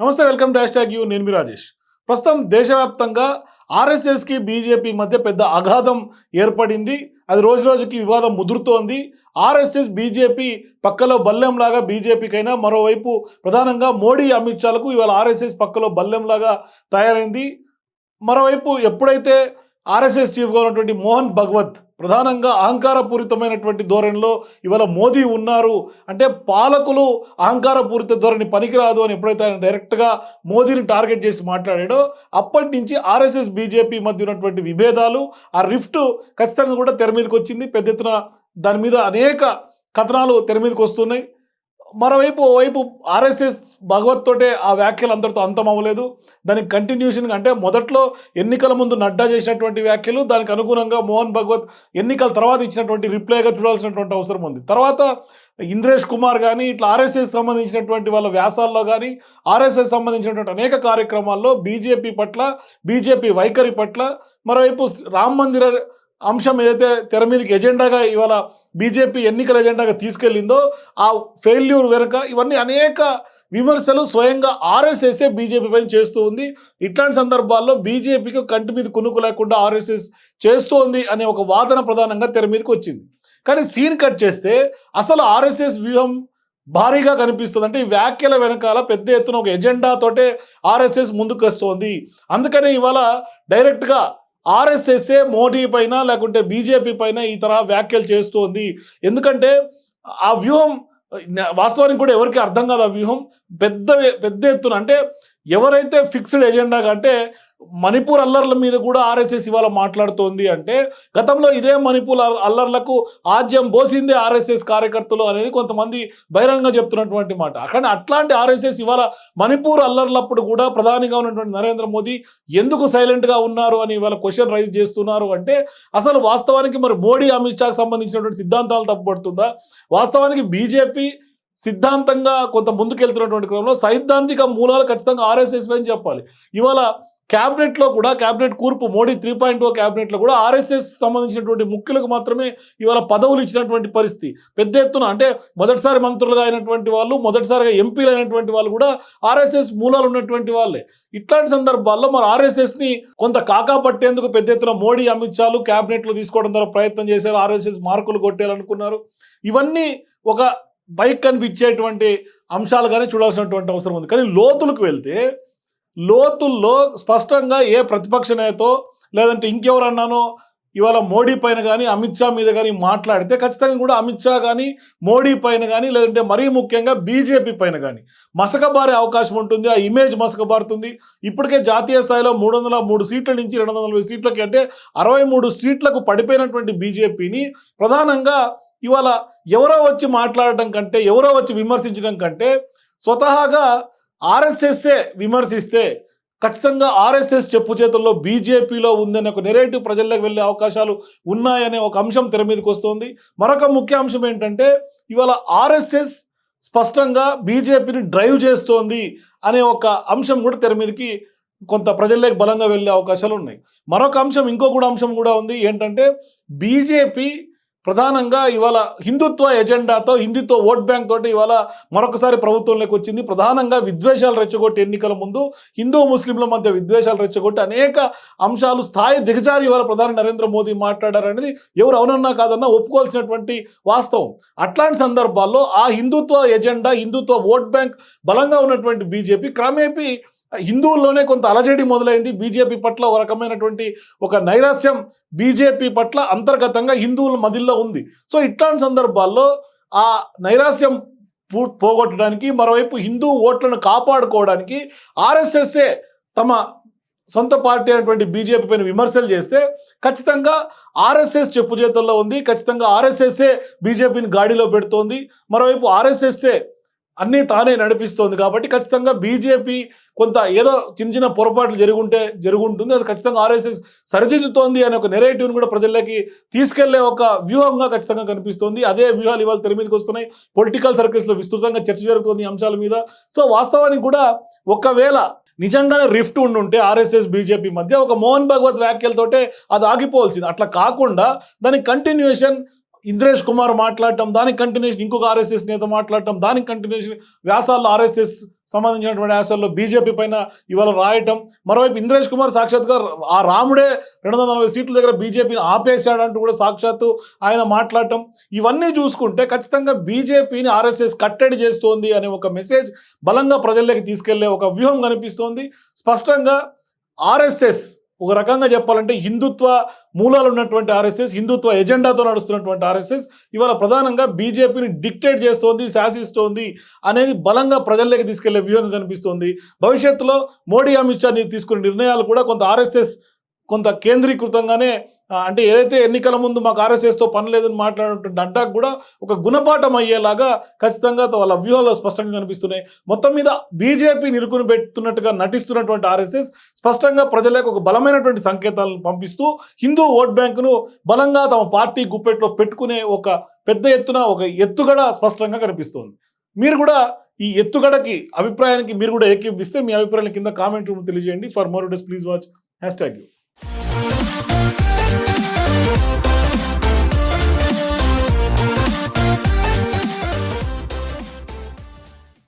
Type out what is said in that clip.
నమస్తే welcome dash tag you. నేను మీ రాజేష్. ప్రస్తుతం దేశవ్యాప్తంగా ఆర్ఎస్ఎస్కి బీజేపీ మధ్య పెద్ద అగాధం ఏర్పడింది. అది రోజు రోజుకి వివాదం ముదురుతోంది. ఆర్ఎస్ఎస్ బీజేపీ పక్కలో బల్లెంలాగా బీజేపీకైనా మరోవైపు ప్రధానంగా మోడీ అమిత్ షాలకు ఇవాళ ఆర్ఎస్ఎస్ పక్కలో బల్లెంలాగా తయారైంది. మరోవైపు ఎప్పుడైతే ఆర్ఎస్ఎస్ చీఫ్గా ఉన్నటువంటి మోహన్ భగవత్ ప్రధానంగా అహంకారపూరితమైనటువంటి ధోరణిలో ఇవాళ మోదీ ఉన్నారు. అంటే పాలకులు అహంకారపూరిత ధోరణి పనికిరాదు అని ఎప్పుడైతే ఆయన డైరెక్ట్గా మోదీని టార్గెట్ చేసి మాట్లాడాడో అప్పటి నుంచి ఆర్ఎస్ఎస్ బీజేపీ మధ్య ఉన్నటువంటి విభేదాలు ఆ రిఫ్ట్ ఖచ్చితంగా కూడా తెర మీదకి వచ్చింది. పెద్ద ఎత్తున దాని మీద అనేక కథనాలు తెర మీదకి వస్తున్నాయి. మరోవైపు ఓవైపు ఆర్ఎస్ఎస్ భగవత్ తోటే ఆ వ్యాఖ్యలు అందరితో అంతం అవ్వలేదు. దానికి కంటిన్యూషన్ అంటే మొదట్లో ఎన్నికల ముందు నడ్డా చేసినటువంటి వ్యాఖ్యలు దానికి అనుగుణంగా మోహన్ భగవత్ ఎన్నికల తర్వాత ఇచ్చినటువంటి రిప్లైగా చూడాల్సినటువంటి అవసరం ఉంది. తర్వాత ఇంద్రేష్ కుమార్ కానీ ఇట్లా ఆర్ఎస్ఎస్ సంబంధించినటువంటి వాళ్ళ వ్యాసాల్లో కానీ ఆర్ఎస్ఎస్ సంబంధించినటువంటి అనేక కార్యక్రమాల్లో బీజేపీ పట్ల బీజేపీ వైఖరి పట్ల మరోవైపు రామ్ మందిర అంశం ఏదైతే తెర మీదకి ఎజెండాగా ఇవాళ బీజేపీ ఎన్నికల ఎజెండాగా తీసుకెళ్ళిందో ఆ ఫెయిల్యూర్ వెనుక ఇవన్నీ అనేక విమర్శలు స్వయంగా ఆర్ఎస్ఎస్ఏ బీజేపీ పైన చేస్తూ ఉంది. ఇట్లాంటి సందర్భాల్లో బీజేపీకి కంటి మీద కునుకు లేకుండా ఆర్ఎస్ఎస్ చేస్తోంది అనే ఒక వాదన ప్రధానంగా తెర మీదకి వచ్చింది. కానీ సీన్ కట్ చేస్తే అసలు ఆర్ఎస్ఎస్ వ్యూహం భారీగా కనిపిస్తుంది అంటే ఈ వ్యాఖ్యల వెనకాల పెద్ద ఎత్తున ఒక ఎజెండాతోటే ఆర్ఎస్ఎస్ ముందుకు వస్తోంది. అందుకనే ఇవాళ డైరెక్ట్గా ఆర్ఎస్ఎస్ఏ మోడీ పైన లేకుంటే బీజేపీ పైన ఈ తరహా వ్యాఖ్యలు చేస్తోంది. ఎందుకంటే ఆ వ్యూహం వాస్తవానికి కూడా ఎవరికి అర్థం కాదు ఆ వ్యూహం. పెద్ద పెద్ద ఎత్తున అంటే ఎవరైతే ఫిక్స్డ్ ఎజెండా అంటే మణిపూర్ అల్లర్ల మీద కూడా ఆర్ఎస్ఎస్ ఇవాళ మాట్లాడుతోంది అంటే గతంలో ఇదే మణిపూర్ అల్లర్లకు ఆజ్యం పోసిందే ఆర్ఎస్ఎస్ కార్యకర్తలు అనేది కొంతమంది బహిరంగంగా చెప్తున్నటువంటి మాట. కానీ అట్లాంటి ఆర్ఎస్ఎస్ ఇవాళ మణిపూర్ అల్లర్లప్పుడు కూడా ప్రధానిగా ఉన్నటువంటి నరేంద్ర మోదీ ఎందుకు సైలెంట్గా ఉన్నారు అని ఇవాళ క్వశ్చన్ రైజ్ చేస్తున్నారు అంటే అసలు వాస్తవానికి మరి మోడీ అమిత్ షాకు సంబంధించినటువంటి సిద్ధాంతాలు తప్పుపడుతుందా? వాస్తవానికి బీజేపీ సిద్ధాంతంగా కొంత ముందుకెళ్తున్నటువంటి క్రమంలో సైద్ధాంతిక మూలాలు ఖచ్చితంగా ఆర్ఎస్ఎస్ అని చెప్పాలి. ఇవాళ క్యాబినెట్లో కూడా క్యాబినెట్ కూర్పు మోడీ త్రీ పాయింట్ ఓ క్యాబినెట్లో కూడా ఆర్ఎస్ఎస్ సంబంధించినటువంటి ముఖ్యులకు మాత్రమే ఇవాళ పదవులు ఇచ్చినటువంటి పరిస్థితి. పెద్ద ఎత్తున అంటే మొదటిసారి మంత్రులుగా అయినటువంటి వాళ్ళు మొదటిసారిగా ఎంపీలు అయినటువంటి వాళ్ళు కూడా ఆర్ఎస్ఎస్ మూలాలు ఉన్నటువంటి వాళ్ళే. ఇట్లాంటి సందర్భాల్లో మరి ఆర్ఎస్ఎస్ని కొంత కాకా పట్టేందుకు పెద్ద ఎత్తున మోడీ అమిత్ షాలు క్యాబినెట్లో తీసుకోవడం ద్వారా ప్రయత్నం చేశారు ఆర్ఎస్ఎస్ మార్కులు కొట్టాలనుకున్నారు ఇవన్నీ ఒక బైక్ కనిపించేటువంటి అంశాలుగానే చూడాల్సినటువంటి అవసరం ఉంది. కానీ లోతులకు వెళ్తే లోతుల్లో స్పష్టంగా ఏ ప్రతిపక్ష నేతో లేదంటే ఇంకెవరన్నానో ఇవాళ మోడీ పైన కానీ అమిత్ షా మీద కానీ మాట్లాడితే ఖచ్చితంగా కూడా అమిత్ షా కానీ మోడీ పైన కానీ లేదంటే మరీ ముఖ్యంగా బీజేపీ పైన కానీ మసకబారే అవకాశం ఉంటుంది. ఆ ఇమేజ్ మసకబారుతుంది. ఇప్పటికే జాతీయ స్థాయిలో మూడు వందల మూడు సీట్ల నుంచి రెండు వందల నలభై సీట్లకి అంటే అరవై మూడు సీట్లకు పడిపోయినటువంటి బీజేపీని ప్రధానంగా ఇవాళ ఎవరో వచ్చి మాట్లాడటం కంటే ఎవరో వచ్చి విమర్శించడం కంటే స్వతహాగా ఆర్ఎస్ఎస్ఏ విమర్శిస్తే ఖచ్చితంగా ఆర్ఎస్ఎస్ చెప్పు చేతుల్లో బీజేపీలో ఉందనే ఒక నెరేటివ్ ప్రజల్లోకి వెళ్ళే అవకాశాలు ఉన్నాయనే ఒక అంశం తెర మీదకి వస్తుంది. మరొక ముఖ్య అంశం ఏంటంటే ఇవాళ ఆర్ఎస్ఎస్ స్పష్టంగా బీజేపీని డ్రైవ్ చేస్తోంది అనే ఒక అంశం కూడా తెర మీదకి కొంత ప్రజల్లోకి బలంగా వెళ్ళే అవకాశాలు ఉన్నాయి. మరొక అంశం ఇంకో కూడా అంశం కూడా ఉంది. ఏంటంటే బీజేపీ ప్రధానంగా ఇవాళ హిందుత్వ ఎజెండాతో హిందుత్వ ఓట్ బ్యాంక్ తోటి ఇవాళ మరొకసారి ప్రభుత్వంలోకి వచ్చింది. ప్రధానంగా విద్వేషాలు రెచ్చగొట్టి ఎన్నికల ముందు హిందూ ముస్లింల మధ్య విద్వేషాలు రెచ్చగొట్టి అనేక అంశాలు స్థాయి దిగజారి ఇవాళ ప్రధాని నరేంద్ర మోదీ మాట్లాడారనేది ఎవరు అవునన్నా కాదన్నా ఒప్పుకోవాల్సినటువంటి వాస్తవం. అట్లాంటి సందర్భాల్లో ఆ Hindutva agenda Hindutva vote bank బలంగా ఉన్నటువంటి బీజేపీ క్రమేపీ హిందువుల్లోనే కొంత అలజడి మొదలైంది. బీజేపీ పట్ల ఒక రకమైనటువంటి ఒక నైరాస్యం బీజేపీ పట్ల అంతర్గతంగా హిందువుల మదిల్లో ఉంది. సో ఇట్లాంటి సందర్భాల్లో ఆ నైరాస్యం పూ- పోగొట్టడానికి మరోవైపు హిందూ ఓట్లను కాపాడుకోవడానికి ఆర్ఎస్ఎస్ఏ తమ సొంత పార్టీ అయినటువంటి బీజేపీ పైన విమర్శలు చేస్తే ఖచ్చితంగా ఆర్ఎస్ఎస్ చెప్పు చేతుల్లో ఉంది. ఖచ్చితంగా ఆర్ఎస్ఎస్ఏ బీజేపీని గాడిలో పెడుతోంది. మరోవైపు ఆర్ఎస్ఎస్ఏ అన్నీ తానే నడిపిస్తోంది కాబట్టి ఖచ్చితంగా బీజేపీ కొంత ఏదో చిన్న చిన్న పొరపాట్లు జరుగుంటే జరుగుంటుంది. అది ఖచ్చితంగా ఆర్ఎస్ఎస్ సరిదిద్దుతోంది అనే ఒక నెరేటివ్ని కూడా ప్రజల్లోకి తీసుకెళ్ళే ఒక వ్యూహంగా ఖచ్చితంగా కనిపిస్తోంది. అదే వ్యూహాలు ఇవాళ తెర మీదకి వస్తున్నాయి. పొలిటికల్ సర్కిల్స్లో విస్తృతంగా చర్చ జరుగుతుంది అంశాల మీద. సో వాస్తవానికి కూడా ఒకవేళ నిజంగానే రిఫ్ట్ ఉండుంటే ఆర్ఎస్ఎస్ బీజేపీ మధ్య ఒక మోహన్ భగవత్ వ్యాఖ్యలతోటే అది ఆగిపోవాల్సింది. అట్లా కాకుండా దాని కంటిన్యూషన్ ఇంద్రేష్ కుమార్ మాట్లాడటం దానికి కంటిన్యూషన్ ఇంకొక ఆర్ఎస్ఎస్ నేత మాట్లాడటం దానికి కంటిన్యూషన్ వ్యాసాల్లో ఆర్ఎస్ఎస్ సంబంధించినటువంటి వ్యాసాల్లో బీజేపీ పైన ఇవాళ రాయటం. మరోవైపు ఇంద్రేష్ కుమార్ సాక్షాత్గా ఆ రాముడే రెండు వందల నలభై సీట్ల దగ్గర బీజేపీని ఆపేశాడంటూ కూడా సాక్షాత్తు ఆయన మాట్లాడటం. ఇవన్నీ చూసుకుంటే ఖచ్చితంగా బీజేపీని ఆర్ఎస్ఎస్ కట్టడి చేస్తోంది అనే ఒక మెసేజ్ బలంగా ప్రజల్లోకి తీసుకెళ్ళే ఒక వ్యూహం కనిపిస్తోంది. స్పష్టంగా ఆర్ఎస్ఎస్ ఒక రకంగా చెప్పాలంటే హిందుత్వ మూలాలు ఉన్నటువంటి ఆర్ఎస్ఎస్ హిందుత్వ ఎజెండాతో నడుస్తున్నటువంటి ఆర్ఎస్ఎస్. ఇవాళ ప్రధానంగా బీజేపీని డిక్టేట్ చేస్తోంది శాసిస్తోంది అనేది బలంగా ప్రజల్లోకి తీసుకెళ్ళే వ్యూహం కనిపిస్తోంది. భవిష్యత్తులో మోడీ అమిత్ షా తీసుకునే నిర్ణయాలు కూడా కొంత ఆర్ఎస్ఎస్ కొంత కేంద్రీకృతంగానే అంటే ఏదైతే ఎన్నికల ముందు మాకు ఆర్ఎస్ఎస్తో పని లేదని మాట్లాడినటువంటి నడ్డాకు కూడా ఒక గుణపాఠం అయ్యేలాగా ఖచ్చితంగా వాళ్ళ వ్యూహాలు స్పష్టంగా కనిపిస్తున్నాయి. మొత్తం మీద బీజేపీ నిరుకుని పెడుతున్నట్టుగా నటిస్తున్నటువంటి ఆర్ఎస్ఎస్ స్పష్టంగా ప్రజలకు ఒక బలమైనటువంటి సంకేతాలను పంపిస్తూ హిందూ ఓట్ బ్యాంకును బలంగా తమ పార్టీ గుప్పెట్లో పెట్టుకునే ఒక పెద్ద ఎత్తున ఒక ఎత్తుగడ స్పష్టంగా కనిపిస్తోంది. మీరు కూడా ఈ ఎత్తుగడకి అభిప్రాయానికి మీరు కూడా ఏకీపిస్తే మీ అభిప్రాయాల కింద కామెంట్ రూమ్ తెలియజేయండి. For more days please watch. Hash tag you. よし!